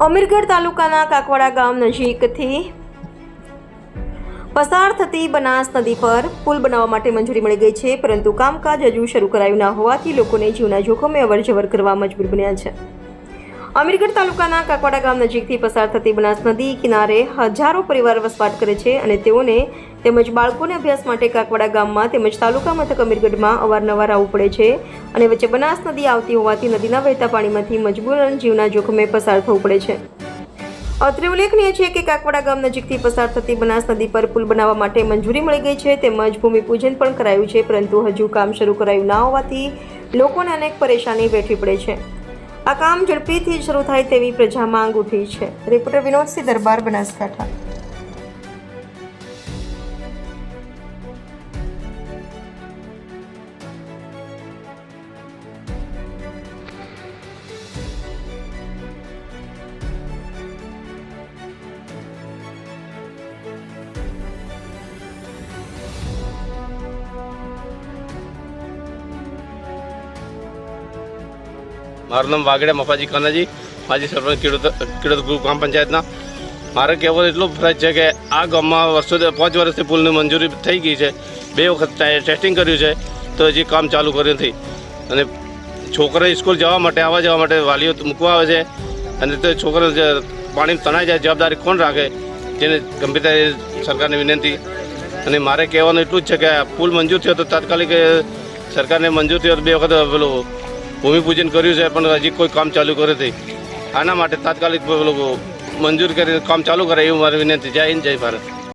અમીરગઢ તાલુકાના કાકવાડા ગામ નજીકથી પસાર થતી બનાસ નદી પર પુલ બનાવવા માટે મંજૂરી મળી ગઈ છે, પરંતુ કામકાજ હજુ શરૂ કરાયું ના હોવાથી લોકોને જીવના જોખમે અવરજવર કરવા મજબૂર બન્યા છે. અમીરગઢ તાલુકાના કાકવાડા ગામ નજીકથી પસાર થતી બનાસ નદી કિનારે હજારો પરિવાર વસવાટ કરે છે અને તેઓને તેમજ બાળકોને અભ્યાસ માટે કાકવાડા ગામમાં તેમજ તાલુકા મથક અમીરગઢમાં અવારનવાર આવવું પડે છે. અને વચ્ચે બનાસ નદી આવતી હોવાથી નદીના વહેતા પાણીમાંથી મજબૂરન જીવના જોખમે પસાર થવું પડે છે. અત્રે ઉલ્લેખનીય છે કે કાકવાડા ગામ નજીકથી પસાર થતી બનાસ નદી પર પુલ બનાવવા માટે મંજૂરી મળી ગઈ છે તેમજ ભૂમિપૂજન પણ કરાયું છે, પરંતુ હજુ કામ શરૂ કરાયું ના હોવાથી લોકોને અનેક પરેશાની વેઠવી પડે છે. આ કામ ઝડપીથી શરૂ થાય તેવી પ્રજા માંગ ઉઠી છે. રિપોર્ટર વિનોદસિંહ દરબાર બનાસકાંઠા. મારું નામ વાગડે મફાજી કાનાજી. માજી સરપંચ ખેડૂત ખેડૂત ગ્રુપ ગ્રામ પંચાયતના. મારે કહેવો એટલો ફરજ છે કે આ ગામમાં વર્ષોથી પાંચ વર્ષથી પુલની મંજૂરી થઈ ગઈ છે. બે વખત ટેસ્ટિંગ કર્યું છે, તો હજી કામ ચાલુ કર્યું નથી. અને છોકરા સ્કૂલ જવા માટે, આવવા જવા માટે વાલીઓ મૂકવા આવે છે. અને તે છોકરા પાણી તણાઈ જાય, જવાબદારી કોણ રાખે? જેને ગંભીરતા સરકારને વિનંતી. અને મારે કહેવાનું એટલું જ છે કે પુલ મંજૂર થયો તો તાત્કાલિક સરકારને મંજૂર થયો બે વખત પેલું ભૂમિપૂજન કર્યું છે, પણ હજી કોઈ કામ ચાલુ કર્યું નથી આના માટે તાત્કાલિક લોકો મંજૂર કરી કામ ચાલુ કરે એવું મારી વિનંતી. જય હિન્દ, જય ભારત.